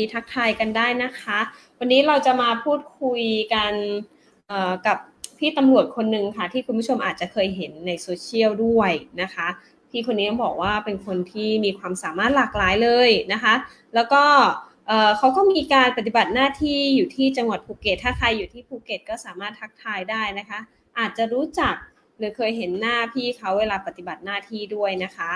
ดีทักทายกันได้นะคะ วันนี้เราจะมาพูดคุยกันกับพี่ตำรวจคนหนึ่งค่ะ ที่คุณผู้ชมอาจจะเคยเห็นในโซเชียลด้วยนะคะพี่คนนี้ต้องบอกว่าเป็นคนที่มีความสามารถหลากหลายเลยนะคะ แล้วก็เขาก็มีการปฏิบัติหน้าที่อยู่ที่จังหวัดภูเก็ต ถ้าใครอยู่ที่ภูเก็ตก็สามารถทักทายได้นะคะ อาจจะรู้จักหรือเคยเห็นหน้าพี่เขาเวลาปฏิบัติหน้าที่ด้วยนะคะ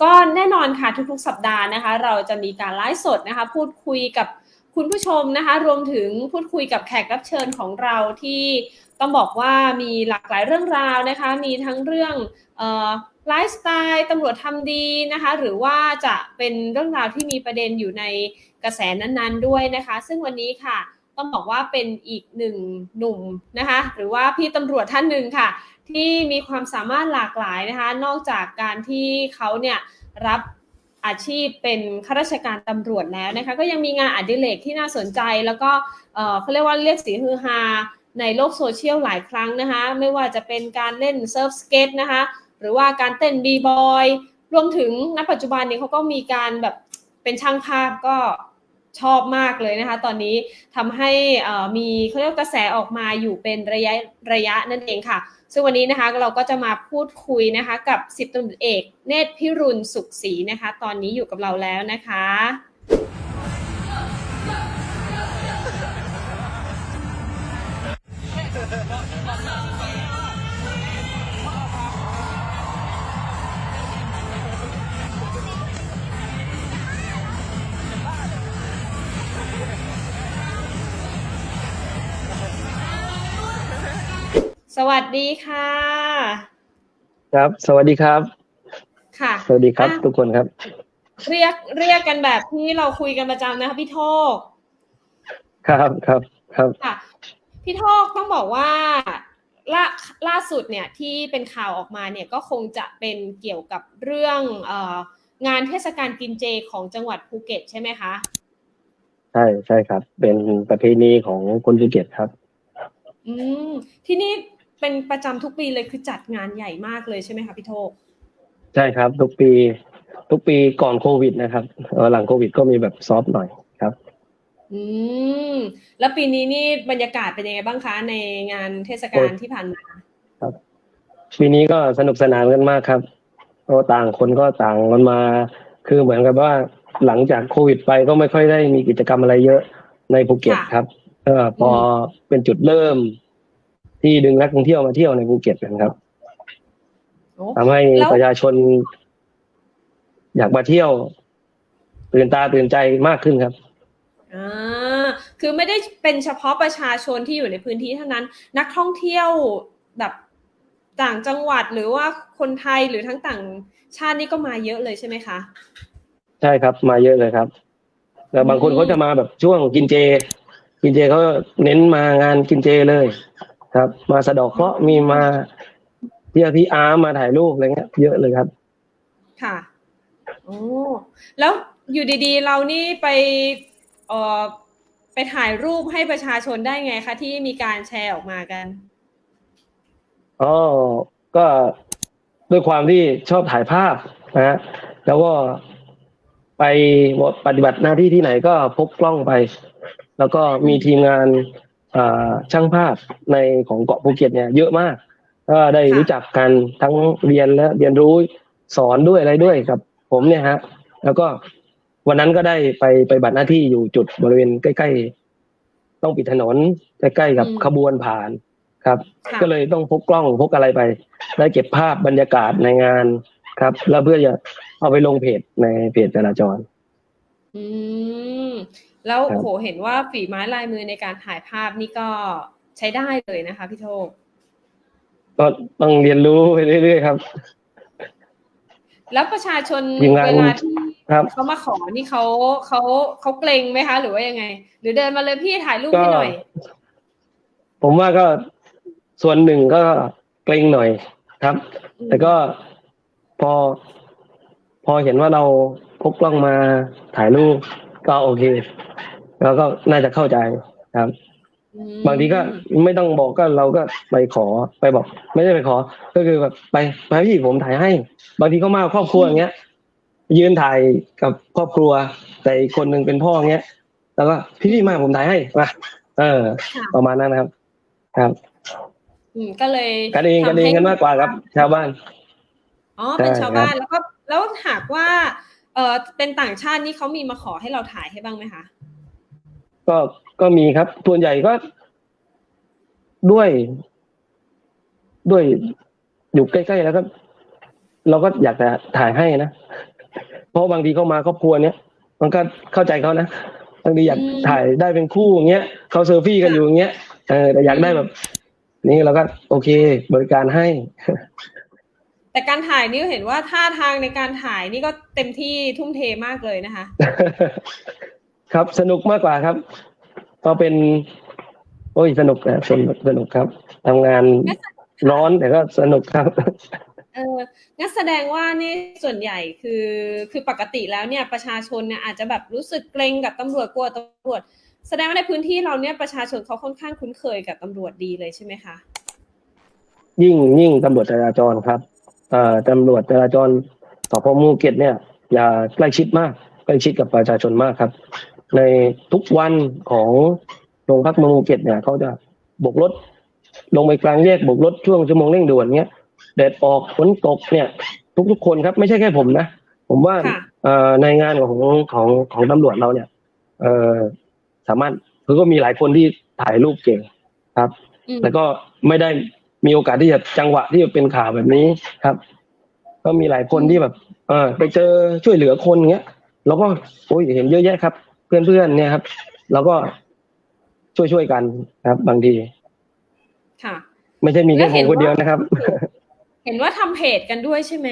ก็แน่นอนค่ะทุกๆ สัปดาห์นะคะ เราจะมีการไลฟ์สดนะคะ พูดคุยกับคุณผู้ชมนะคะ รวมถึงพูดคุยกับแขกรับเชิญของเราที่ต้องบอกว่ามีหลากหลายเรื่องราวนะคะ มีทั้งเรื่องไลฟ์สไตล์ตำรวจทำดีนะคะ หรือว่าจะเป็นเรื่องราวที่มีประเด็นอยู่ในกระแสนั้นๆด้วยนะคะ ซึ่งวันนี้ค่ะ ต้องบอกว่าเป็นอีกหนึ่งหนุ่มนะคะ หรือว่าพี่ตำรวจท่านหนึ่งค่ะ ที่มีความสามารถหลากหลายนะคะ นอกจากการที่เขาเนี่ยรับอาชีพเป็นข้าราชการตำรวจแล้วนะคะ ก็ยังมีงานอดิเรกที่น่าสนใจ แล้วก็เออเขาเรียกว่าเรียกสีฮือฮาในโลกโซเชียลหลายครั้งนะคะ ไม่ว่าจะเป็นการเล่นเซิร์ฟสเก็ตนะคะ หรือว่าการเต้นบีบอยรวมถึงณปัจจุบันนี้เขาก็มีการแบบเป็นช่างภาพก็ ชอบมากเลยนะคะ ตอนนี้ทำให้มีเขาเรียกกระแสออกมาอยู่เป็นระยะระยะนั่นเองค่ะ ซึ่งวันนี้นะคะเราก็จะมาพูดคุยนะคะ กับสิบตำรวจเอก เนตรพิรุณสุขศรีนะคะ ตอนนี้อยู่กับเราแล้วนะคะ สวัสดีค่ะ ครับ สวัสดีครับ ค่ะ สวัสดีครับอะทุกคนครับ เรียกเรียกกันแบบที่เราคุยกันประจำนะคะพี่โทกครับครับครับค่ะพี่โทกต้องบอกว่าล่าล่าสุดเนี่ยที่เป็นข่าวออกมาเนี่ยก็คงจะเป็นเกี่ยวกับเรื่องเอ่องานเทศกาลกินเจของจังหวัดภูเก็ตใช่ไหมคะใช่ใช่ครับ เป็นประเพณีของคนภูเก็ตครับ อืมที่นี่ เป็นประจำทุกปีเลยคือจัดงานใหญ่มากเลยใช่ไหมคะพี่โทกใช่ครับ ทุกปี ทุกปีก่อนโควิดนะครับเออหลังโควิดก็มีแบบซอฟต์หน่อยครับ อืมแล้วปีนี้นี่บรรยากาศเป็นยังไงบ้างคะในงานเทศกาลโอ้ยที่ผ่านมาปีนี้ก็สนุกสนานกันมากครับเพราะต่างคนก็ต่างกันมา คือเหมือนกับว่าหลังจากโควิดไปก็ไม่ค่อยได้มีกิจกรรมอะไรเยอะในภูเก็ตครับเออพอเป็นจุดเริ่ม ที่ดึงนักท่องเที่ยวมาเที่ยวในภูเก็ตกันครับโอ้ทำให้แล้วประชาชน อยากมาเที่ยว ตื่นตาตื่นใจมากขึ้นครับอ่าคือไม่ได้เป็นเฉพาะประชาชนที่อยู่ในพื้นที่เท่านั้น นักท่องเที่ยวแบบต่างจังหวัดหรือว่าคนไทยหรือทั้งต่างชาตินี่ก็มาเยอะเลยใช่ไหมคะ ใช่ครับมาเยอะเลยครับแล้วบางคนอืมเขาจะมาแบบช่วงกินเจ กินเจเขาเน้นมางานกินเจเลย ครับ มาสะเดอกเคราะห์มีมาเที่ยวที่อาร์มมาถ่ายรูปอะไรเงี้ย เยอะเลยครับ ค่ะโอ้แล้วอยู่ดีๆ เรานี่ไปเอ่อไปถ่ายรูปให้ประชาชนได้ไงคะที่มีการแชร์ออกมากันอ๋อก็ด้วยความที่ชอบถ่ายภาพนะฮะแล้วก็ไปปฏิบัติหน้าที่ที่ไหนก็พกกล้องไป แล้วก็มีทีมงานอ่า ช่างภาพในของเกาะภูเก็ตเนี่ยเยอะมากก็ได้ค่ะรู้จักกันทั้งเรียนและเรียนรู้สอนด้วยอะไรด้วยกับผมเนี่ยฮะ แล้วก็วันนั้นก็ได้ไปไปบัตรหน้าที่อยู่จุดบริเวณใกล้ ๆ ต้องปิดถนนใกล้ๆกับอืมขบวนผ่านครับค่ะก็เลยต้องพกกล้องพกอะไรไป ได้เก็บภาพบรรยากาศในงานครับ แล้วเพื่อจะเอาไปลงเพจในเพจจราจร อืม แล้วครับโหเห็นว่าฝีไม้ลายมือในการถ่ายภาพนี่ก็ใช้ได้เลยนะคะพี่โทกก็ต้องเรียนรู้ไปเรื่อยๆครับ แล้วประชาชนทีมงานเวลาที่ครับเขามาขอนี่เขาเขาเขาเกรงไหมคะ หรือว่ายังไง หรือเดินมาเลยพี่ถ่ายรูปให้หน่อย ผมว่าก็ส่วนหนึ่งก็เกรงหน่อยครับ แต่ก็พอ พอเห็นว่าเราพกกล้องมาถ่ายรูป ก็โอเคแล้วก็น่าจะเข้าใจครับอืมบางทีก็ไม่ต้องบอกก็เราก็ไปขอไปบอก ไม่ได้ไปขอ ก็คือแบบไปไปพี่ผมถ่ายให้ บางทีก็มาครอบครัวอย่างเงี้ย ยืนถ่ายกับครอบครัว แต่อีกคนหนึ่งเป็นพ่อเงี้ย แล้วก็พี่พี่มาผมถ่ายให้มาเออค่ะประมาณนั้นนะครับ ครับอืมก็เลยกันเองกันเองกันมากกว่าครับ ชาวบ้านอ๋อเป็นใช่ชาวบ้านแล้วก็แล้วหากว่า เออเป็นต่างชาตินี่เขามีมาขอให้เราถ่ายให้บ้างไหมคะ ก็ก็มีครับ ส่วนใหญ่ก็ ด้วย ด้วยอยู่ใกล้ๆแล้วก็เราก็อยากจะถ่ายให้นะ เพราะบางทีเข้ามาครอบครัวเนี้ยมันก็เข้าใจเขานะบางทีอยากถ่ายได้เป็นคู่อย่างเงี้ยเขาเซลฟี่กันอยู่อย่างเงี้ยเออแต่อยากได้แบบ นี้เราก็โอเค บริการให้ แต่การถ่ายนี่ก็เห็นว่าท่าทางในการถ่ายนี่ก็เต็มที่ทุ่มเทมากเลยนะคะ ครับสนุกมากกว่าครับ ก็เป็น โอ้ยสนุกนะสนุกสนุกครับทำงานร้อนแต่ก็สนุกครับเอองั้นแสดงว่านี่ส่วนใหญ่คือคือปกติแล้วเนี่ยประชาชนเนี่ยอาจจะแบบรู้สึกเกรงกับตำรวจกลัวตำรวจ แสดงว่าในพื้นที่เราเนี่ยประชาชนเขาค่อนข้างคุ้นเคยกับตำรวจดีเลยใช่ไหมคะ ยิ่งยิ่งตำรวจจราจรครับเอ่อ ตำรวจจราจรสพมูเก็ตเนี่ย อย่าใกล้ชิดมาก ใกล้ชิดกับประชาชนมากครับ ในทุกวันของโรงพักเมืองภูเก็ตเนี่ยเขาจะโบกรถ ลงไปกลางแยกโบกรถช่วงชั่วโมงเร่งด่วนเนี้ยแดดออกฝนตกเนี่ย ทุกๆคนครับไม่ใช่แค่ผมนะผมว่าค่ะเอ่อในงานของของของตำรวจเราเนี่ยเอ่อสามารถคือก็มีหลายคนที่ถ่ายรูปเก่งครับอืมแล้วก็ไม่ได้ มีโอกาสที่จะจังหวะที่จะเป็นข่าวแบบนี้ครับ ก็มีหลายคนที่แบบเออไปเจอช่วยเหลือคนเงี้ยเราก็โอ้ยเห็นเยอะแยะครับ เพื่อนๆเนี่ยครับเราก็ช่วยช่วยๆกันครับ บางที ค่ะ ไม่ใช่มีแค่แล้วผเห็มนคนเดียวว่านะครับ เห็นว่าทำเพจกันด้วยใช่ไหม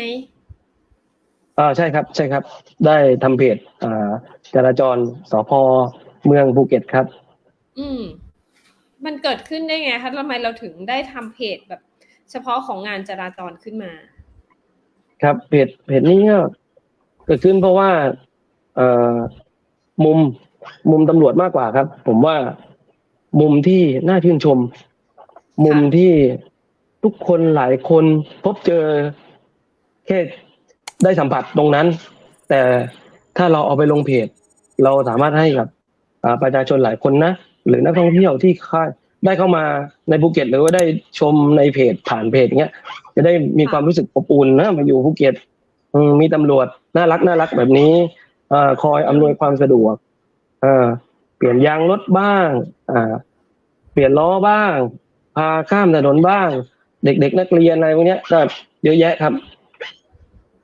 อ่าใช่ครับ ใช่ครับ ได้ทำเพจอ่าจราจรสพเมืองภูเก็ตครับ อืม มันเกิดขึ้นได้ไงคะทำไมเราถึงได้ทำเพจแบบ เฉพาะของงานจราจรขึ้นมา ครับเพจเพจนี้ก็เกิดขึ้นเพราะว่า เอ่อมุมมุมตำรวจมากกว่าครับ ผมว่ามุมที่น่าชื่นชม มุมที่ทุกคนหลายคนพบเจอแค่ได้สัมผัสตรงนั้น แต่ถ้าเราเอาไปลงเพจ เราสามารถให้กับประชาชนหลายคนนะ หรือนักท่องเที่ยวที่ค่าได้เข้ามาในภูเก็ต หรือว่าได้ชมในเพจผ่านเพจเงี้ยจะได้มีความรู้สึกอบอุ่นนะมาอยู่ภูเก็ตมีตำรวจน่ารักน่ารักแบบนี้อคอยอำนวยความสะดวกเปลี่ยนยางรถบ้างเปลี่ยนล้อบ้าง พาข้ามถนนบ้าง เด็ก ๆ นักเรียนอะไรพวกเนี้ยก็เยอะแยะครับ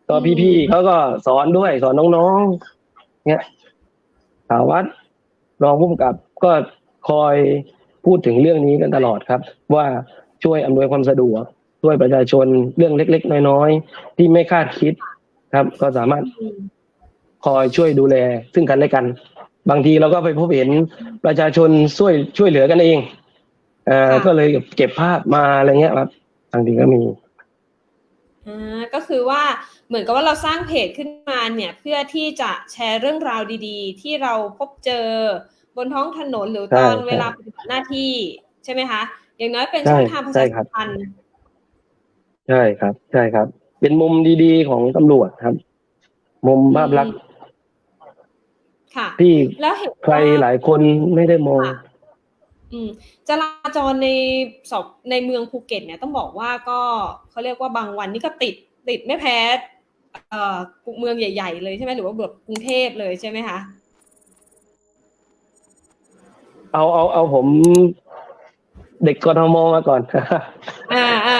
ก็พี่ๆเขาก็สอนด้วยสอนน้องๆเนี้ยสาวัตรรองผู้กำกับก็ คอยพูดถึงเรื่องนี้กันตลอดครับ ว่าช่วยอำนวยความสะดวกช่วยประชาชนเรื่องเล็ก ๆ น้อยๆที่ไม่คาดคิดครับ ก็สามารถอืมคอยช่วยดูแล ซึ่งกันและกัน บางทีเราก็ไปพบเห็นประชาชนช่วยช่วยเหลือกันเองเอ่อก็เลยเก็บภาพมาอะไรเงี้ยครับบางทีก็มีอ่าก็คือว่าเหมือนกับว่าเราสร้างเพจขึ้นมาเนี่ย เพื่อที่จะแชร์เรื่องราวดี ๆ ที่เราพบเจอ บนท้องถนนหรือตอนใช่เวลาปฏิบัติหน้าที่ใช่ไหมคะอย่างน้อยเป็นใช่ช่องทางประใช่ชาครัสับมพันธ์ใช่ครับ ใช่ครับ เป็นมุมดีๆของตำรวจครับ มุมภาพลักษณ์ค่ะที่แล้วเห็นใครว่าหลายคนไม่ได้มองค่ะอืมจราจรในสอบในเมืองภูเก็ต เนี่ยต้องบอกว่าก็เขาเรียกว่าบางวันนี่ก็ติดติดไม่แพ้เอ่อเมืองใหญ่ ๆ เลยใช่ไหมหรือว่าแบบกรุงเทพเลยใช่ไหมคะ เอาเอาเอาผมเด็กกทมมาก่อนอ่าอ่า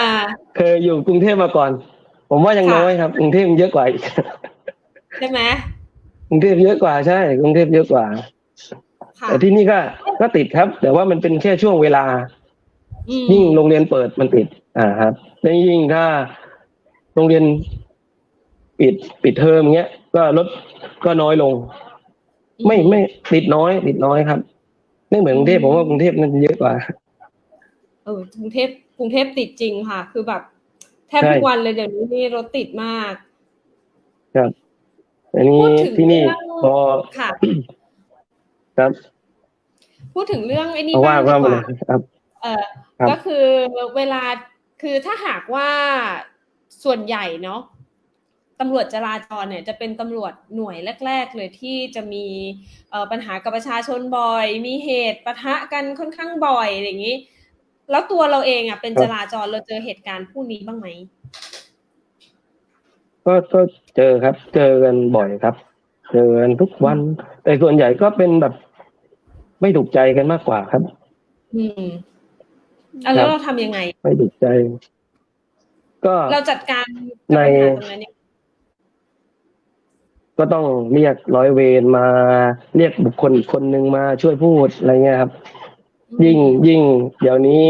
เคยอยู่กรุงเทพมาก่อน ผมว่ายังค่ะน้อยครับกรุงเทพเยอะกว่าอีกใช่ไหมกรุงเทพเยอะกว่าใช่กรุงเทพเยอะกว่าค่ะแต่ที่นี่ก็ก็ติดครับ แต่ว่ามันเป็นแค่ช่วงเวลาอืมยิ่งโรงเรียนเปิดมันติด อ่าครับแล้วยิ่งถ้าโรงเรียนปิดปิดเทอมเงี้ย ก็ลดก็น้อยลง ไม่ไม่ติดน้อย ติดน้อยครับ ไม่เหมือนกรุงเทพผมว่ากรุงเทพมันเยอะกว่า เออกรุงเทพกรุงเทพติดจริงค่ะ คือแบบ แทบใช่ทุกวันเลยเดี๋ยวนี้นี่รถติดมาก ครับอันนี้พูดถึงที่นี่เรื่องพอค่ะ ครับ พูดถึงเรื่องไอ้นี่เพราะว่าบ้างดีว่ากมาว่าเลยครับ เออครับก็คือเวลาคือถ้าหากว่าส่วนใหญ่เนาะ ตำรวจจราจรเนี่ยจะเป็นตำรวจหน่วยแรก ๆ เลยที่จะมีเอ่อปัญหากับประชาชนบ่อย มีเหตุปะทะกันค่อนข้างบ่อยอย่างนี้ แล้วตัวเราเองอะเป็นครับจราจรเราเจอเหตุการณ์ผู้นี้บ้างไหมก็ก็เจอครับ เจอกันบ่อยครับ เจอกันทุกวัน แต่ส่วนใหญ่ก็เป็นแบบ ไม่ถูกใจกันมากกว่าครับ อืมเอาแล้วเราทำยังไง ไม่ถูกใจ ก็เราจัดการกับปัญหาตรงนั้นยังไง ก็ต้องเรียกร้อยเวรมาเรียกบุคคลอีกคนนึงมาช่วยพูดอะไรเงี้ยครับ ยิ่งยิ่ง เดี๋ยวนี้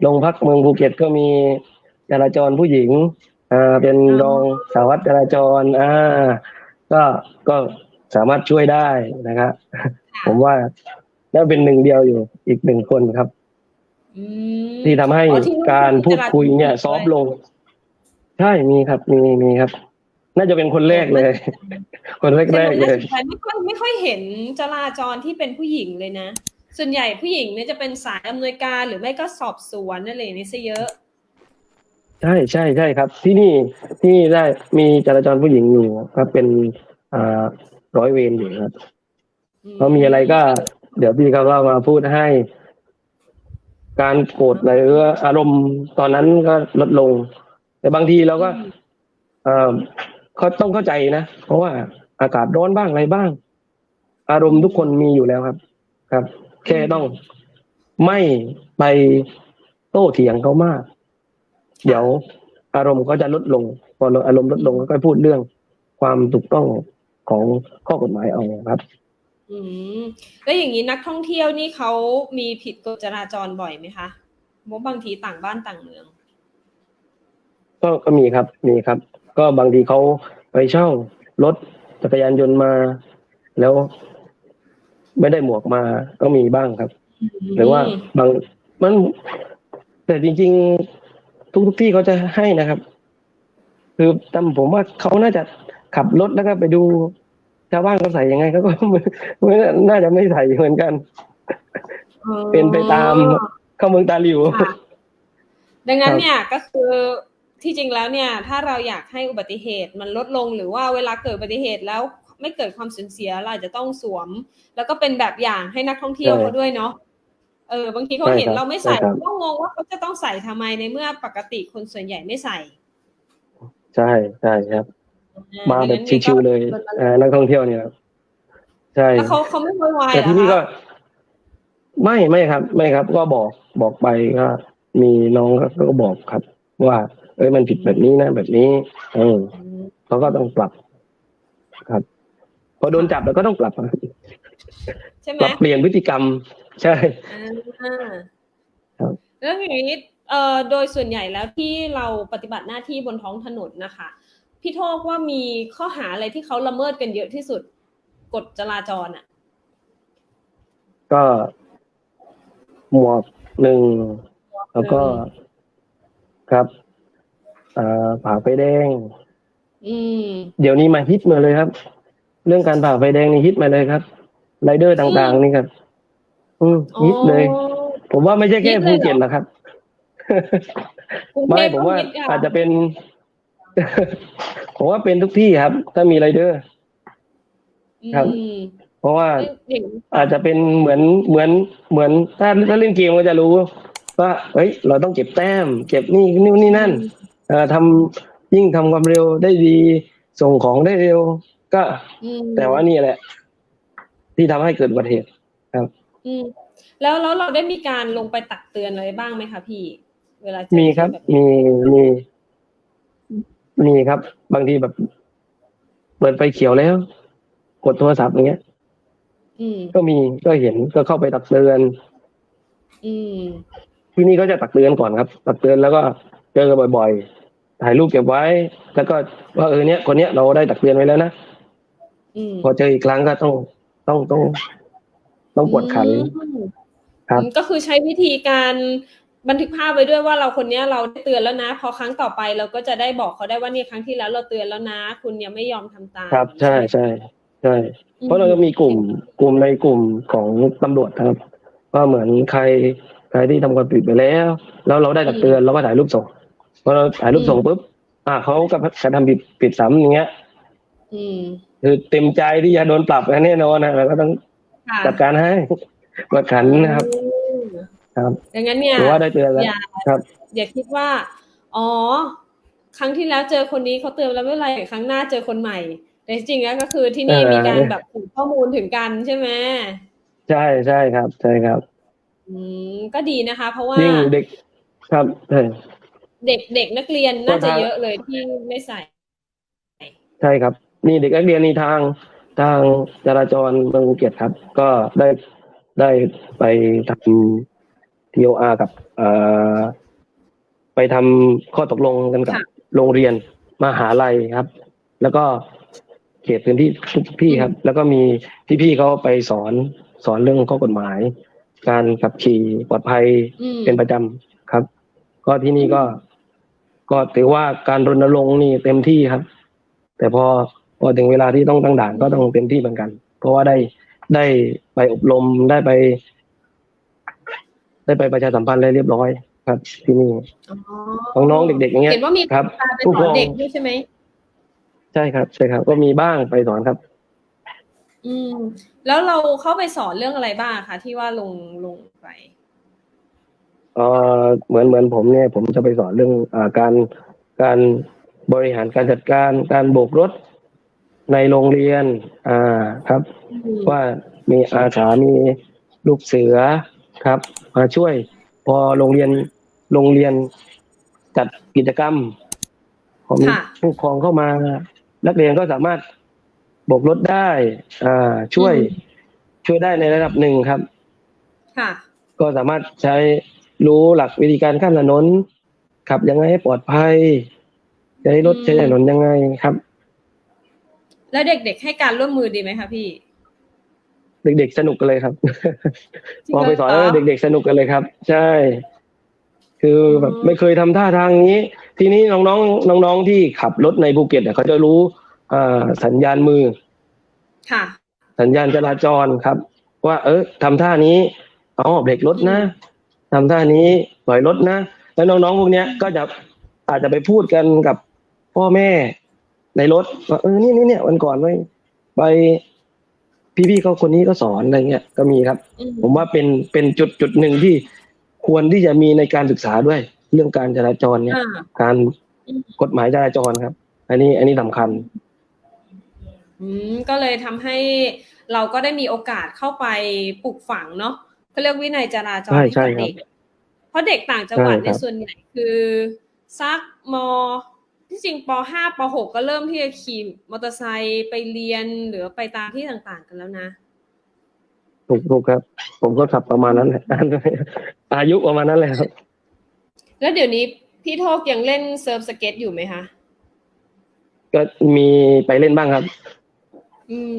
โรงพักเมืองภูเก็ตก็มีจราจรผู้หญิง อ่า เป็นรองสารวัตรจราจร อ่า ก็ก็สามารถช่วยได้นะครับผมว่าน่าเป็นหนึ่งเดียวอยู่อีกหนึ่งคนครับอืมที่ทำให้อ๋อที่นู่นการพูดคุยเนี่ยมีจราจรซอฟต์ลง ใช่มีครับ มีมีครับ น่าจะเป็นคนแรกเลย คนแรกแรกๆเลยแต่ไม่ค่อยไม่ค่อยเห็นจราจรที่เป็นผู้หญิงเลยนะ ส่วนใหญ่ผู้หญิงเนี่ยจะเป็นสายอำนวยการหรือไม่ก็สอบสวนอะไรอย่างนี้ซะเยอะ ใช่ใช่ใช่ครับ ที่นี่ที่นี่ได้มีจราจรผู้หญิงอยู่ครับเป็นอ่าร้อยเวรอยู่ครับเขามีอะไรก็ เดี๋ยวพี่เขาก็มาพูดให้ การโกรธหรือว่าอารมณ์ตอนนั้นก็ลดลง แต่บางทีเราก็เอ่อ เขาต้องเข้าใจนะเพราะว่าอากาศร้อนบ้างอะไรบ้าง อารมณ์ทุกคนมีอยู่แล้วครับ ครับ แค่ต้องไม่ไปโต้เถียงเขามาก เดี๋ยวอารมณ์ก็จะลดลง พออารมณ์ลดลงก็ค่อยพูดเรื่องความถูกต้องของข้อกฎหมายเอาครับ อืมแล้วอย่างนี้นักท่องเที่ยวนี่เขามีผิดกฎจราจรบ่อยไหมคะเพราะบางทีต่างบ้านต่างเมือง ก็ก็มีครับ มีครับ ก็บางทีเขาไปเช่ารถจักรยานยนต์มา แล้วไม่ได้หมวกมาก็มีบ้างครับ หรือว่าบางมัน แต่จริง ๆ ทุกทุกที่เขาจะให้นะครับ คือตามผมว่าเขาน่าจะขับรถแล้วก็ไปดูชาวบ้านเขาใส่ยังไงเขาก็ไม่ไม่น่าจะไม่ใส่เหมือนกันอ๋อเป็นไปตามเข้าเมืองตาหลิวค่ะดังนั้คนรับเนี่ยก็คือ ที่จริงแล้วเนี่ยถ้าเราอยากให้อุบัติเหตุมันลดลงหรือว่าเวลาเกิดอุบัติเหตุแล้วไม่เกิดความสูญเสียเราอาจจะต้องสวม แล้วก็เป็นแบบอย่างให้นักท่องเที่ยวใช่เขาด้วยเนาะเออบางทีเขาใช่เห็นครับเราไม่ใส่ใช่ครับก็งงว่าเขาจะต้องใส่ทำไมในเมื่อปกติคนส่วนใหญ่ไม่ใส่ ใช่ใช่ครับอ่มาแบบดังนั้นชิวๆเลยก็เอ่อนักท่องเที่ยวเนี่ยครับใช่แล้วเขาเขาไม่โวยวายแต่เหรอที่นี่ก็คะไม่ไม่ครับ ไม่ครับ ก็บอกบอกไปก็มีน้องก็ก็บอกครับ ว่า เอ้ยมันผิดแบบนี้นะแบบนี้ เอออืมเขาก็ต้องปรับ ครับ พอโดนจับแล้วก็ต้องปรับครับใช่ไหมปรับเปลี่ยนพฤติกรรม ใช่อ่าครับแล้วอย่างนี้เอ่อโดยส่วนใหญ่แล้วที่เราปฏิบัติหน้าที่บนท้องถนนนะคะ พี่โทกว่ามีข้อหาอะไรที่เขาละเมิดกันเยอะที่สุดกฎจราจรอะ ก็หมวกหนึ่งแล้วก็ ครับอ่าผ่าไฟแดง อืม เดี๋ยวนี้มาฮิตมาเลยครับ เรื่องการผ่าไฟแดงนี่ฮิตมาเลยครับไรเดอร์ต่างๆนี่ครับ อืมฮิตเลยผมว่าไม่ใช่แค่ฮิตเลยเหรอภูเก็ตหรอกครับ กรุงเทไม่พผมว่าก็ฮิตค่ะอาจจะเป็น ผมว่าเป็นทุกที่ครับ ถ้ามีไรเดอร์ครับอืมเพราะว่าอย่างอาจจะเป็นเหมือนเหมือนเหมือนถ้าถ้าเล่นเกมก็จะรู้ ว่าเฮ้ย เราต้องเก็บแต้ม เก็บนี่นี่นนี่นั่นเอ่อทำยิ่งทำความเร็วได้ดี ส่งของได้เร็ว ก็ อืมแต่ว่านี่แหละ ที่ทำให้เกิดอุบัติเหตุ อืมแล้วแล้วเราได้มีการลงไปตักเตือนอะไรบ้างไหมคะพี่ เวลาเจอมีครับเหตุแนี้มีมี มีครับ บางทีแบบ เปิดไฟเขียวแล้ว กดโทรศัพท์อย่างเงี้ย อืม ก็มีก็เห็นก็เข้าไปตักเตือน อืม ที่นี่ก็จะตักเตือนก่อนครับ ตักเตือนแล้วก็เจอกันบ่อยๆ ถ่ายรูปเก็บไว้ แล้วก็ว่าเออเนี้ยคนเนี้ยเราได้ตักเตือนไว้แล้วนะอืมพอเจออีกครั้งก็ต้องต้องต้อง ต้องกวดขันอืมครับก็คือใช้วิธีการบันทึกภาพไว้ด้วยว่าเราคนเนี้ยเราได้เตือนแล้วนะ พอครั้งต่อไปเราก็จะได้บอกเขาได้ว่าเนี่ยครั้งที่แล้วเราเตือนแล้วนะ คุณยังไม่ยอมทำตามครับ ใช่ใช่ใช่เพราะเราก็มีกลุ่มกลุ่มในกลุ่มของตำรวจครับ ว่าเหมือนใคร ใครที่ทำความผิดไปแล้ว แล้วเราได้ตักเตือนเราก็ถ่ายรูปส่งพอเราถ่ายรูปส่งปุ๊บอ่าเขากับกระทำผิดผิดซ้ำอย่างเงี้ยอืมคือเต็มใจที่จะโดนปรับแน่นอนนะเราก็ต้องค่ะจัดการให้กวดขันนะครับอืมครับดังนั้นเนี่ยหรือว่าได้เตือนแล้วอย่าครับ อย่าคิดว่า อ๋อ ครั้งที่แล้วเจอคนนี้เขาเตือนแล้วไม่เป็นไรครั้งหน้าเจอคนใหม่ แต่จริงๆแล้วก็คือที่นี่เออมีการแบบส่งข้อมูลถึงกันใช่ไหมใช่ใช่ครับ ใช่ครับ อืมก็ดีนะคะ เพราะว่ายิ่งเด็กครับใช่เด็กเด็กนักเรียนน่าก็จะทางเยอะเลยที่ไม่ใส่ ใช่ครับ นี่เด็กนักเรียนนี่ทางทางจราจรเมืองภูเก็ตครับ ก็ได้ได้ไปทำ TOR กับเอ่อไปทำข้อตกลงกันกับค่ะโรงเรียนมหาลัยครับ แล้วก็เขตพื้นที่ทุกที่ครับ แล้วก็มีพี่ๆเขาไปสอนสอนเรื่องข้อกฎหมาย การขับขี่ปลอดภัยอืมเป็นประจำครับ ก็ที่นี่ก็ ก็ถือว่าการรณรงค์นี่เต็มที่ครับ แต่พอพอถึงเวลาที่ต้องตั้งด่านก็ต้องเต็มที่เหมือนกัน เพราะว่าได้ได้ไปอบรมได้ไป ได้ไปประชาสัมพันธ์อะไรเรียบร้อยครับ ที่นี่อ๋อน้องๆเด็กๆอย่างเงี้ยเห็นว่ามีครับพาไปผู้สปกอนครองเด็กด้วยใช่ไหมใช่ครับ ใช่ครับ ก็มีบ้างไปสอนครับ อืม แล้วเราเข้าไปสอนเรื่องอะไรบ้างคะที่ว่าลงลงไปเอ่อเหมือนเหมือนผมเนี่ย ผมจะไปสอนเรื่องอ่าการการบริหารการจัดการการโบกรถในโรงเรียน อ่าครับอืมว่ามีอาสามีลูกเสือครับ มาช่วย พอโรงเรียนโรงเรียนจัดกิจกรรมพอมีค่ะผู้ปกครองเข้ามา นักเรียนก็สามารถ โบกรถได้ อ่า ช่วย ช่วยได้ในระดับหนึ่งครับ ค่ะ ก็สามารถใช้รู้หลักวิธีการข้ามถนนขับยังไงให้ปลอดภัยใช้รถอืมใช้ถนนยังไงครับ แล้วเด็กๆให้การร่วมมือดีไหมคะพี่ เด็กๆสนุกกันเลยครับจริงพอไปสอนเหรแล้วเด็กๆสนุกกันเลยครับ ใช่ คือแบบอ๋อไม่เคยทำท่าทางนี้ ทีนี้น้องๆน้องๆที่ขับรถในภูเก็ตเนี่ยเขาจะรู้อ่า สัญญาณมือ ค่ะ สัญญาณจราจรครับ ว่า เออทำท่านี้อ๋อเบรกรถนะทำท่านี้ปล่อยรถนะ แล้วน้องๆพวกเนี้ยก็จะอาจจะไปพูดกันกับพ่อแม่ในรถว่าเออนี่นี่เนี่ยวันก่อนไปไปพี่ๆเขาคนนี้ก็สอนอะไรเงี้ยก็มีครับอืมผมว่าเป็นเป็นจุดจุดหนึ่งที่ควรที่จะมีในการศึกษาด้วย เรื่องการจราจรเนี่ยอ่าการอืมกฎหมายจราจรครับ อันนี้อันนี้สำคัญอืม ก็เลยทำให้เราก็ได้มีโอกาสเข้าไปปลูกฝังเนาะเขาเรียกวินัยจราจรใช่ให้ใช่กับครับเด็กเพราะเด็กต่างจังหวัดใช่เนี่คยรับส่วนใหญ่คือซักมที่จริงปห้าปหกก็เริ่มที่จะขี่มอเตอร์ไซค์ไปเรียนหรือไปตามที่ต่างๆกันแล้วนะถูกถูกครับ ผมก็ขับประมาณนั้นแหละอายุประมาณนั้นแหละครับ แล้วเดี๋ยวนี้พี่โทกยังเล่นเซิร์ฟสเก็ตอยู่ไหมคะ ก็มีไปเล่นบ้างครับอืม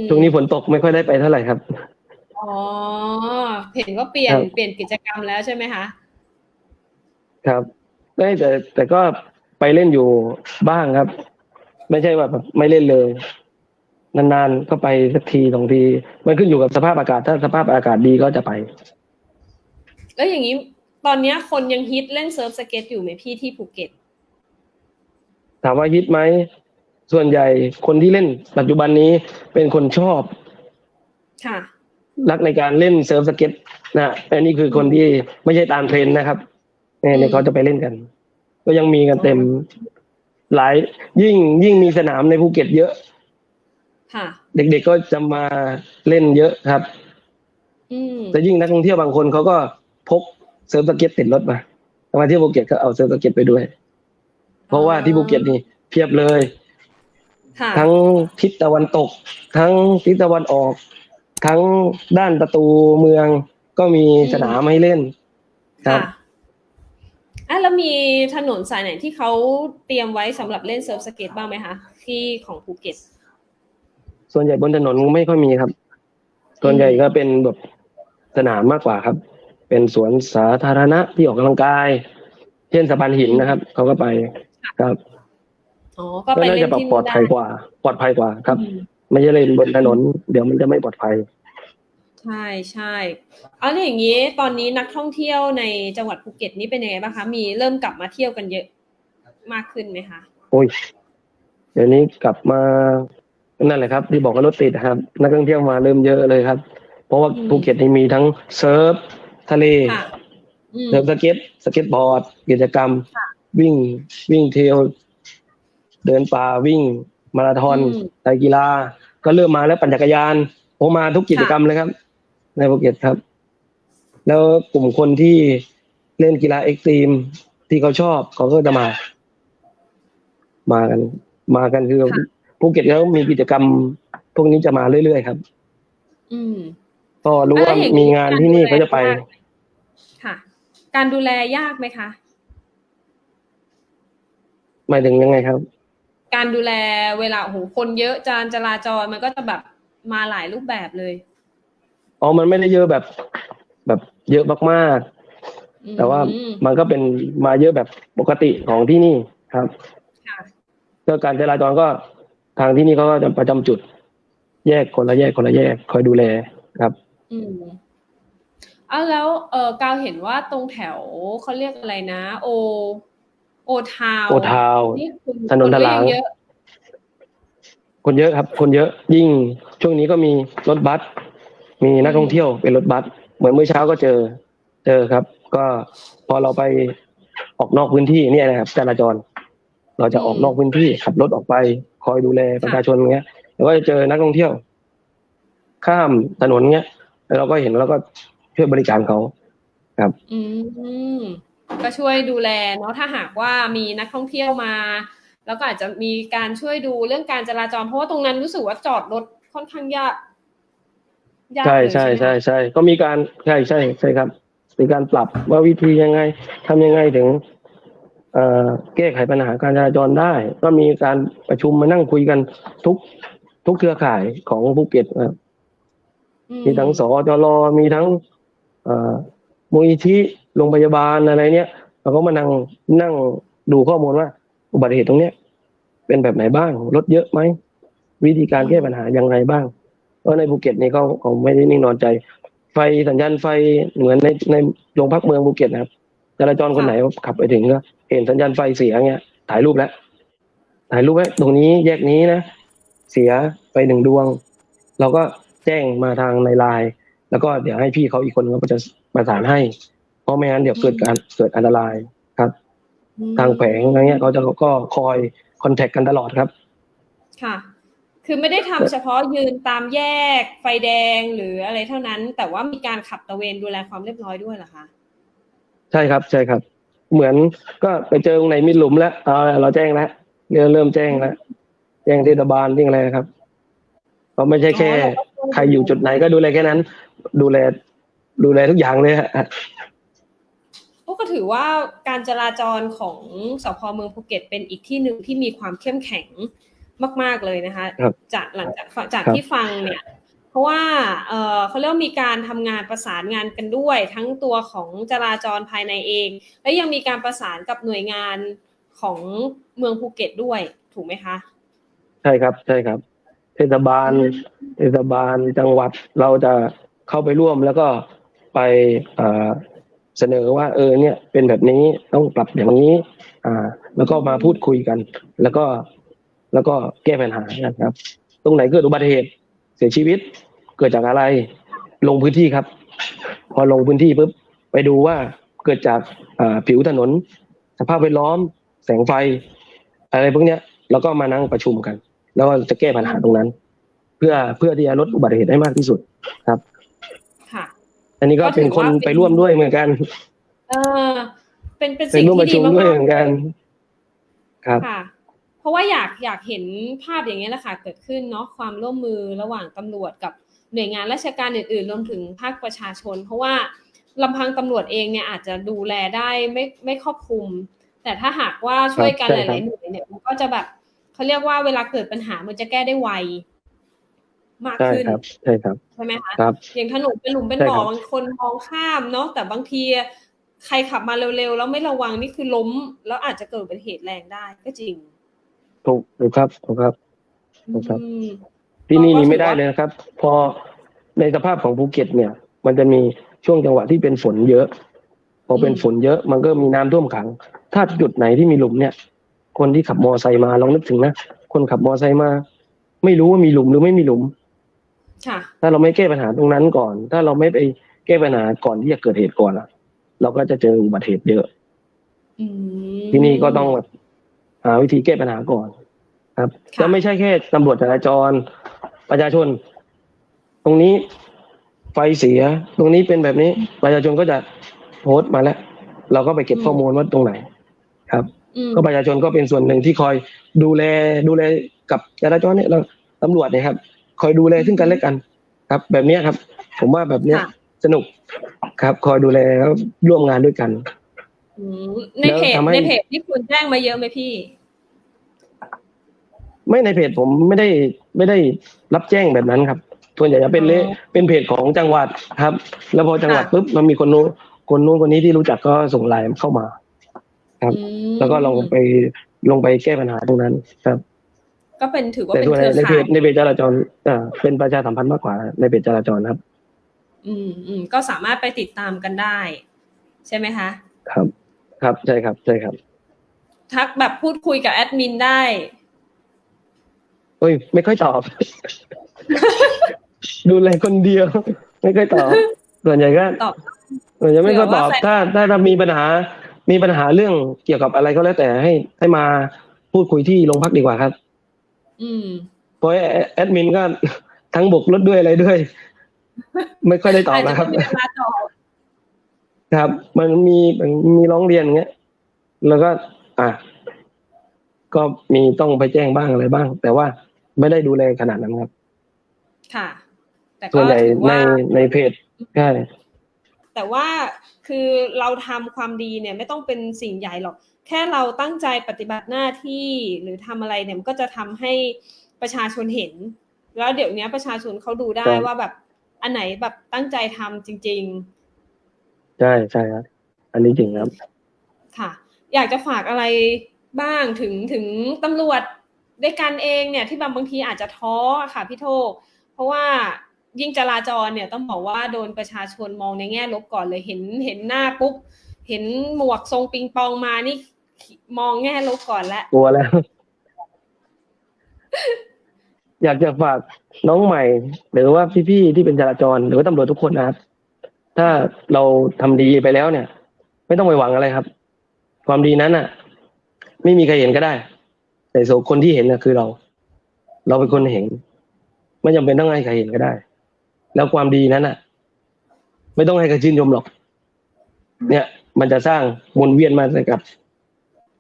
ช่วงนี้ฝนตกไม่ค่อยได้ไปเท่าไหร่ครับ อ๋อ เห็นว่าเปลี่ยนครับเปลี่ยนกิจกรรมแล้วใช่ไหมคะ ครับไม่แต่แต่ก็ไปเล่นอยู่บ้างครับ ไม่ใช่ว่าแบบไม่เล่นเลย นานๆก็ไปสักทีสองที มันขึ้นอยู่กับสภาพอากาศ ถ้าสภาพอากาศดีก็จะไป แล้วอย่างนี้ตอนเนี้ยคนยังฮิตเล่นเซิร์ฟสเก็ตอยู่ไหมพี่ที่ภูเก็ต ถามว่าฮิตไหม ส่วนใหญ่คนที่เล่นปัจจุบันนี้เป็นคนชอบค่ะรักในการเล่นเซิร์ฟสเก็ตนะอันนี้คือคนที่ไม่ใช่ตามเทรนด์นะครับเนี่ยอืมเนี่ยเขาจะไปเล่นกัน ก็ยังมีกันเต็มหลายยิ่งยิ่งมีสนามในภูเก็ตเยอะค่ะเด็กๆก็จะมาเล่นเยอะครับอืมแต่ยิ่งนักท่องเที่ยวบางคนเขาก็พกเซิร์ฟสเก็ตติดรถมามาเที่ยวภูเก็ตก็เอาเซิร์ฟสเก็ตไปด้วย เพราะว่าที่ภูเก็ตนี่เพียบเลยค่ะ ทั้งทิศตะวันตก ทั้งทิศตะวันออก ทั้งด้านประตูเมืองก็มีสนามให้เล่นครับค่ะอะแล้วมีถนนสายไหนที่เขาเตรียมไว้สำหรับเล่นเซิร์ฟสเก็ตบ้างไหมคะที่ของภูเก็ต ส่วนใหญ่บนถนนไม่ค่อยมีครับ ส่วนใหญ่ก็เป็นแบบสนามมากกว่าครับ เป็นสวนสาธารณะที่ออกกำลังกาย เช่นสะพานหินนะครับเขาก็ไปครับ อ๋อก็ก็ไปน่าเล่จะนแบบที่ปลนู่อนดได้ภัยกว่า ปลอดภัยกว่าครับ อืม ไม่ใช่เล่นบนถนน เดี๋ยวมันจะไม่ปลอดภัย ใช่ใช่เอาแล้วอย่างนี้ตอนนี้นักท่องเที่ยวในจังหวัดภูเก็ตนี่เป็นยังไงบ้างคะมีเริ่มกลับมาเที่ยวกันเยอะมากขึ้นไหมคะโอ้ย เดี๋ยวนี้กลับมานั่นแหละครับ ที่บอกว่ารถติดนะครับ นักท่องเที่ยวมาเริ่มเยอะเลยครับ เพราะว่าอืมภูเก็ตนี่มีทั้งเซิร์ฟทะเล ค่ะอืมเซิร์ฟสเก็ตสเก็ตบอร์ด กิจกรรมค่ะวิ่งวิ่งเทรล เดินป่าวิ่ง มาราธอนอืมไตรกีฬา ก็เริ่มมาแล้วปั่นจักรยานผมมาทุกกิจกรรมเลยครับ ในภูเก็ตครับ แล้วกลุ่มคนที่เล่นกีฬาเอ็กซ์ตรีมที่เขาชอบเขาก็จะมา มากัน มากันคือค่ะภูเก็ตเขามีกิจกรรม พวกนี้จะมาเรื่อยๆครับ อืมก็รู้ว่าแล้วอย่มีงานที่นี่เขาจะไปยกค่ะ การดูแลยากไหมคะหมายถึงยังไงครับ การดูแลเวลาโอ้โหคนเยอะจานจราจรมันก็จะแบบมาหลายรูปแบบเลยอ๋อมันไม่ได้เยอะแบบ แบบเยอะมากๆอืมแต่ว่ามันก็เป็นมาเยอะแบบปกติของที่นี่ครับค่ะก็การจราจรก็ทางที่นี่เขาก็จะประจำจุด แยกคนละแยกคนละแยกคอยดูแลครับ อืมเอาแล้วเออกาวเห็นว่าตรงแถวเขาเรียกอะไรนะ โอ โอทาวโอทาวนี่คุณถนนทลางคก็ยัเยอะคนเยอะครับ คนเยอะยิ่งช่วงนี้ก็มีรถบัสมีนักท่องเที่ยวเป็นรถบัสเหมือนเมื่อเช้าก็เจอ เจอครับ ก็พอเราไปออกนอกพื้นที่เนี่ยนะครับจราจร เราจะออกนอกพื้นที่ขับรถออกไปคอยดูแลประชาชนเงี้ยแล้วก็จะเจอนักท่องเที่ยว ข้ามถนนเงี้ยแล้วเราก็เห็นแล้วก็ช่วยบริการเขาอืม ก็ช่วยดูแลเนาะถ้าหากว่ามีนักท่องเที่ยวมา แล้วก็อาจจะมีการช่วยดูเรื่องการจราจรเพราะว่าตรงนั้นรู้สึกว่าจอดรถค่อนข้างยากยากใช่เลยใช่ไหมใช่คะใช่ก็มีการใช่ใช่ใช่ครับ มีการปรับว่าวิธียังไงทำยังไงถึงเอ่อแก้ไขปัญหาการจราจรได้ ก็มีการประชุมมานั่งคุยกันทุกทุกเครือข่ายของภูเก็ตนะครับอืมีทั้งสจรมีทั้งเอ่อมูลนิธิ โรงพยาบาลอะไรเนี้ยเราก็มานั่งนั่งดูข้อมูลว่า อุบัติเหตุตรงเนี้ยเป็นแบบไหนบ้างรถเยอะไหมวิธีการแก้ปัญหายังไงบ้าง เพราะในภูเก็ตนี่เขาเขาไม่ได้นิ่งนอนใจ ไฟสัญญาณไฟเหมือนในในโรงพักเมืองภูเก็ตนะครับจราจรคนไหนขับไปถึงก็เห็นสัญญาณไฟเสียเงี้ยถ่ายรูปแล้วถ่ายรูปไว้ตรงนี้แยกนี้นะ เสียไปหนึ่งดวง เราก็แจ้งมาทางในไลน์แล้วก็เดี๋ยวให้พี่เขาอีกคนนึงก็จะประสานให้ เพราะไม่งั้นเดี๋ยวเกิดการเกิดอันตรายครับอืมทางแขวงอะไรเงี้ยเขาจะก็คอยคอนแทคกันตลอดครับ ค่ะ คือไม่ได้ทำเฉพาะยืนตามแยกไฟแดงหรืออะไรเท่านั้น แต่ว่ามีการขับตระเวนดูแลความเรียบร้อยด้วยเหรอคะ ใช่ครับ ใช่ครับ เหมือนก็ไปเจอตรงไหนมีหลุมแล้วเอาละเราแจ้งแล้วเริ่มเริ่มแจ้งแล้วแจ้งเทศบาลที่อะไรครับเพราะไม่ใช่แค่อ๋อเราก็ต้องใครอยู่จุดไหนก็ดูแลแค่นั้น ดูแลดูแลทุกอย่างเลยฮะพว กก็ถือว่าการจราจรของสพเมืองภูเก็ตเป็นอีกที่หนึ่งที่มีความเข้มแข็งมาก ๆเลยนะคะครับจากหลังจากจากครับที่ฟังเนี่ย เพราะว่าเอ่อเขาเรียกว่ามีการทำงานประสานงานกันด้วย ทั้งตัวของจราจรภายในเอง และยังมีการประสานกับหน่วยงานของเมืองภูเก็ตด้วยถูกไหมคะ ใช่ครับใช่ครับ เทศบาล เทศบาลจังหวัดเราจะเข้าไปร่วมแล้วก็ไป เสนอว่าเออเนี่ยเป็นแบบนี้ต้องปรับอย่างนี้ อ่า แล้วก็มาพูดคุยกัน แล้วก็แล้วก็แก้ปัญหากันครับ ตรงไหนเกิดอุบัติเหตุเสียชีวิต เกิดจากอะไร ลงพื้นที่ครับ พอลงพื้นที่ปุ๊บไปดูว่าเกิดจากผิวถนน สภาพแวดล้อม แสงไฟ อะไรพวกเนี้ยแล้วก็มานั่งประชุมกัน แล้วก็จะแก้ปัญหาตรงนั้น เพื่อเพื่อที่จะลดอุบัติเหตุให้มากที่สุดครับ นนี้ก็ก็ถืเป็นอคนว่าเป็นไปร่วมด้วยเหมือนกัน เออ เป็นเป็นไปสิ่งร่วมปที่ระดีชุมด้วยมากเหมือนกันๆครับค่ะเพราะว่าอยากอยากเห็นภาพอย่างนี้ยแหละค่ะเกิดขึ้นเนาะความร่วมมือระหว่างตำรวจกับหน่วยงานราชการอื่นๆรวมถึงภาคประชาชน เพราะว่าลำพังตำรวจเองเนี่ยอาจจะดูแลได้ไม่ไม่ครอบคลุม แต่ถ้าหากว่าช่วยกันใช่หครับลายๆหน่วยเนี่ยมันก็จะแบบเขาเรียกว่าเวลาเกิดปัญหามันจะแก้ได้ไว มากใช่ขึ้นครับใช่ครับ ใช่ไหมคะครับอย่างถนนเป็นหลุมเป็นใช่บ่อครับบางคนมองข้ามเนาะแต่บางทีใครขับมาเร็วๆ แล้วไม่ระวังนี่คือล้ม แล้วอาจจะเกิดอุบัติเหตุแรงได้ก็จริง ถูกถูกครับถูกครับครับอืมที่นี่ก็นี่ถือไม่ได้ว่าเลยนะครับ พอในสภาพของภูเก็ตเนี่ย มันจะมีช่วงจังหวะที่เป็นฝนเยอะ พอเป็นฝนเยอะมันก็มีน้ำท่วมขัง ถ้าจุดไหนที่มีหลุมเนี่ย คนที่ขับมอไซค์มาลองนึกถึงนะคนขับมอไซค์มา ไม่รู้ว่ามีหลุมหรือไม่มีหลุมค่ะ ถ้าเราไม่แก้ปัญหาตรงนั้นก่อน ถ้าเราไม่ไปแก้ปัญหาก่อนที่จะเกิดเหตุก่อนอะเราก็จะเจออุบัติเหตุเยอะอืมที่นี่ก็ต้องแบบหาวิธีแก้ปัญหาก่อน ครับค่ะแล้วไม่ใช่แค่ตำรวจจราจรประชาชน ตรงนี้ไฟเสีย ตรงนี้เป็นแบบนี้ ประชาชนก็จะโพสต์มาแล้ว เราก็ไปเก็บข้อมูลว่าตรงไหน ครับอืมก็ประชาชนก็เป็นส่วนหนึ่งที่คอยดูแลดูแลกับจราจรเนี่ยเราตำรวจเนี่ยครับ คอยดูแลซึ่งกันและกัน ครับ แบบเนี้ยครับ ผมว่าแบบเนี้ยค่ะสนุกครับ คอยดูแลแล้วร่วมงานด้วยกันอืมในเพจแล้วทำให้ในเพจที่คุณแจ้งมาเยอะไหมพี่ ไม่ในเพจผมไม่ได้ไม่ได้รับแจ้งแบบนั้นครับส่วนใหญ่จะเป็นเลอ๋อเป็นเพจของจังหวัดครับ แล้วพอจังหวัดค่ะปุ๊บมันมีคนนู้นคนนู้นคนนี้ที่รู้จักก็ส่งไลน์เข้ามา ครับอืมแล้วก็ลงไปลงไปแก้ปัญหาตรงนั้นครับ ก็เป็นถือว่าแต่เป็นส่วนเครือในเพข่าจยในเพจจราจรอ่าเป็นประชาสัมพันธ์มากกว่า ในเพจจราจรครับ อืมอืมก็สามารถไปติดตามกันได้ ใช่ไหมคะ ครับ ครับใช่ครับใช่ครับ ทักแบบพูดคุยกับแอดมินได้เอ้ยไม่ค่อยตอบ ดูแลคนเดียว ไม่ค่อยตอบส่วนใหญ่ก็ตอบส่วนใหญ่ไม่ค่อยตอบเผื่อว่าแฟนถ้าถ้าถ้ามีปัญหา มีปัญหาเรื่องเกี่ยวกับอะไรก็แล้วแต่ให้ให้มาพูดคุยที่โรงพักดีกว่าครับ อืมเพราะแอแอดมินก็ทั้งบกรถด้วยอะไรด้วย ไม่ค่อยได้ตอบอาจจะนะครับไม่มีเวลาตอบครับ มันมีมันมีร้องเรียนอย่างเงี้ย แล้วก็ อะก็มีต้องไปแจ้งบ้างอะไรบ้าง แต่ว่าไม่ได้ดูแลขนาดนั้นครับ ค่ะ แต่ก็ส่วนใหญ่ถือในว่าในเพจใช่แต่ว่าคือเราทำความดีเนี่ย ไม่ต้องเป็นสิ่งใหญ่หรอก แค่เราตั้งใจปฏิบัติหน้าที่หรือทำอะไรเนี่ยมันก็จะทำให้ประชาชนเห็น แล้วเดี๋ยวนี้ประชาชนเขาดูได้ครับว่าแบบอันไหนแบบตั้งใจทำจริงใช่ใช่ครับอันนี้จริงครับๆค่ะ อยากจะฝากอะไรบ้างถึงถึงตำรวจด้วยกันเองเนี่ยที่บางบางทีอาจจะท้ออะค่ะพี่โทเพราะว่ายิ่งจราจรเนี่ยต้องบอกว่าโดนประชาชนมองในแง่ลบก่อนเลยเห็นเห็นหน้าปุ๊บเห็นหมวกทรงปิงปองมานี่ มองแง่ลบก่อนล้วกลัวแล้ว อยากจะฝากน้องใหม่ หรือว่าพี่ๆที่เป็นจราจร หรือว่าตำรวจทุกคนนะครับ ถ้าเราทำดีไปแล้วเนี่ย ไม่ต้องไปหวังอะไรครับ ความดีนั้นน่ะ ไม่มีใครเห็นก็ได้ แต่ส่วนคนที่เห็นน่ะคือเรา เราเป็นคนเห็น ไม่จำเป็นต้องให้ใครเห็นก็ได้ แล้วความดีนั้นน่ะ ไม่ต้องให้ใครชื่นชมหรอก เนี่ย มันจะสร้างหมุนเวียนมาใส่กับ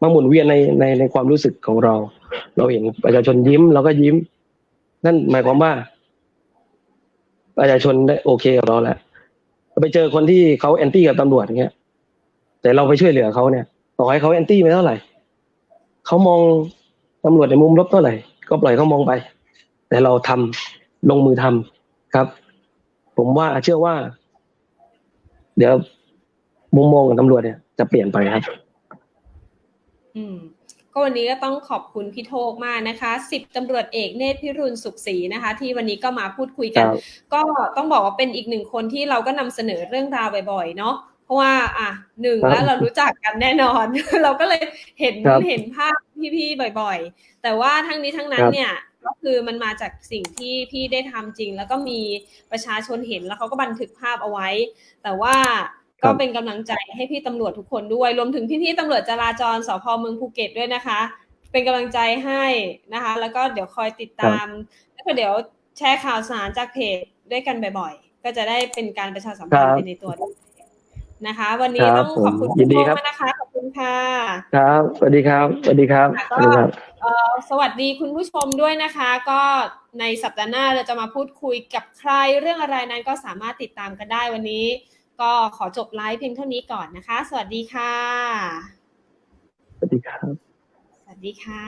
มาหมุนเวียนในในในความรู้สึกของเรา เราเห็นประชาชนยิ้มเราก็ยิ้ม นั่นหมายความว่า ประชาชนได้โอเคกับเราแล้วไปเจอคนที่เขาแอนตี้กับตำรวจอย่างเงี้ย แต่เราไปช่วยเหลือเขาเนี่ยต่อให้เขาแอนตี้ไปเท่าไหร่เขามองตำรวจในมุมลบเท่าไหร่ ก็ปล่อยเขามองไป แต่เราทำลงมือทำครับ ผมว่าเชื่อว่า เดี๋ยวมุมมองของตำรวจเนี่ยจะเปลี่ยนไปครับ อืมก็วันนี้ก็ต้องขอบคุณพี่โทกมากนะคะสิบตำรวจเอกเนตรพิรุณสุขศรีนะคะ ที่วันนี้ก็มาพูดคุยคกันรับก็ต้องบอกว่าเป็นอีกหนึ่งคนที่เราก็นำเสนอเรื่องราวบ่อยๆเนาะเพราะว่าอะหนึ่งครับแล้วเรารู้จักกันแน่นอน เราก็เลยเห็นครับเห็นภาพพี่ๆบ่อยๆ แต่ว่าทั้งนี้ทั้งนั้คนรับเนี่ยก็คือมันมาจากสิ่งที่พี่ได้ทำจริง แล้วก็มีประชาชนเห็นแล้วเขาก็บันทึกภาพเอาไว้ แต่ว่า ก็เป็นกำลังใจให้พี่ตำรวจทุกคนด้วย รวมถึงพี่ๆตำรวจจราจรสพเมืองภูเก็ตด้วยนะคะ เป็นกำลังใจให้นะคะ แล้วก็เดี๋ยวคอยติดตาม แล้วก็เดี๋ยวแชร์ข่าวสารจากเพจด้วยกันบ่อยๆ ก็จะได้เป็นการประชาสัมพันธ์ครับไปในตัวด้วยนะคะ วันนี้ครับต้องขอบคุณผมยินดีครับณโต้งมากนะคะขอบคุณค่ะครับสวัสดีครับสวัสดีครับค่ะสวัสดีครับเอ่อสวัสดีคุณผู้ชมด้วยนะคะ ก็ในสัปดาห์หน้าเราจะมาพูดคุยกับใครเรื่องอะไรนั้นก็สามารถติดตามกันได้วันนี้ ก็ขอจบไลฟ์เพียงเท่านี้ก่อนนะคะ สวัสดีค่ะ สวัสดีครับ สวัสดีค่ะ